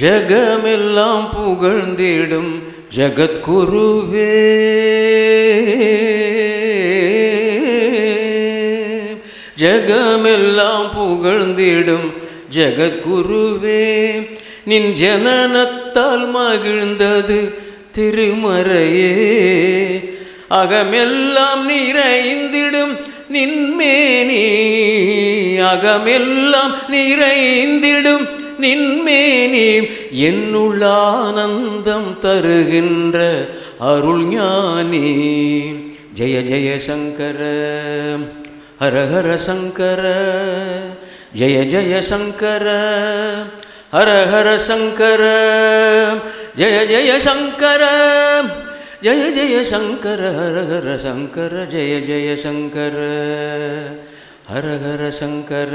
ஜகமெல்லாம் புகழ்ந்திடும் ஜகத்குருவே. ஜகமெல்லாம் புகழ்ந்திடும் ஜகத்குருவே. நின் ஜனனத்தால் மகிழ்ந்தது திருமறையே. அகமெல்லாம் நிறைந்திடும் நின்மேனி. அகமெல்லாம் நிறைந்திடும் நின்மேனி என்னுள்ள ஆனந்தம் தருகின்ற அருள் ஞானி. ஜெய ஜெய சங்கர ஹர ஹர சங்கர ஜெய ஜெய சங்கர ஹர ஹர சங்கர ஜெய ஜெய சங்கர ஜெய ஜெய சங்கர ஹர ஹர சங்கர ஜெய ஜெய சங்கர ஹர ஹர சங்கர.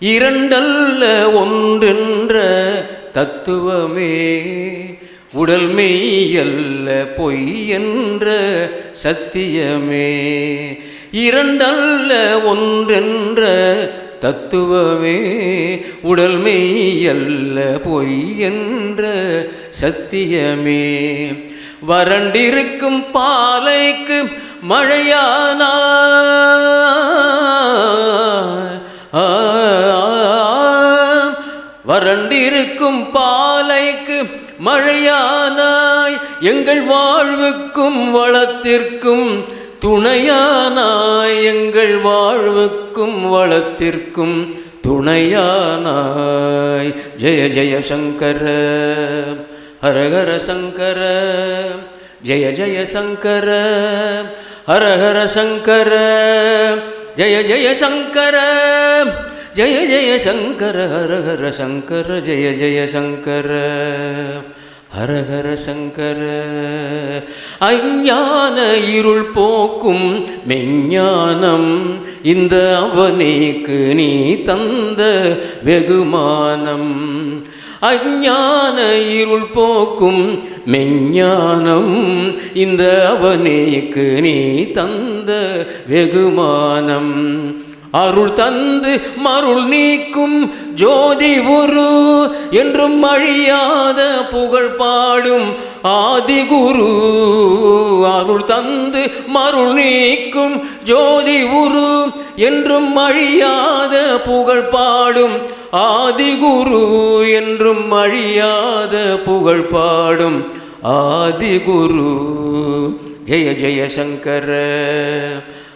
இரண்டல்ல ஒன்றென்ற தத்துவமே உடல் மெய்யல்ல பொய் என்ற சத்தியமே. இரண்டல்ல ஒன்றென்ற தத்துவமே உடல் மெய்யல்ல பொய் என்ற சத்தியமே. வறண்டிருக்கும் பாலைக்கு மழையானா வறண்டிருக்கும் பாலைக்கு மழையானாய் எங்கள் வாழ்வுக்கும் வளத்திற்கும் துணையானாய் எங்கள் வாழ்வுக்கும் வளத்திற்கும் துணையானாய். ஜெய ஜெய சங்கர ஹரஹர சங்கர ஜெய ஜெய சங்கர ஹரஹர சங்கர ஜெய ஜெய சங்கர. ஜெய ஜெய சங்கர ஹர ஹர சங்கர ஜெய ஜெய சங்கர ஹர ஹர சங்கர அஞ்ஞான இருள் போக்கும் மெஞ்ஞானம் இந்த அவனிக்கு நீ தந்த வெகுமானம். அஞ்ஞான இருள் போக்கும் மெஞ்ஞானம் இந்த அவனிக்கு நீ தந்த வெகுமானம். அருள் தந்து மருள் நீக்கும் ஜோதி உரு என்றும் அழியாத புகழ் பாடும் ஆதிகுரு அருள் தந்து மருள் நீக்கும் ஜோதி உரு என்றும் அழியாத புகழ் பாடும் ஆதிகுரு என்றும் அழியாத புகழ் பாடும் ஆதிகுரு ஜெய ஜெய சங்கர.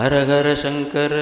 ஹர ஹர சங்கர.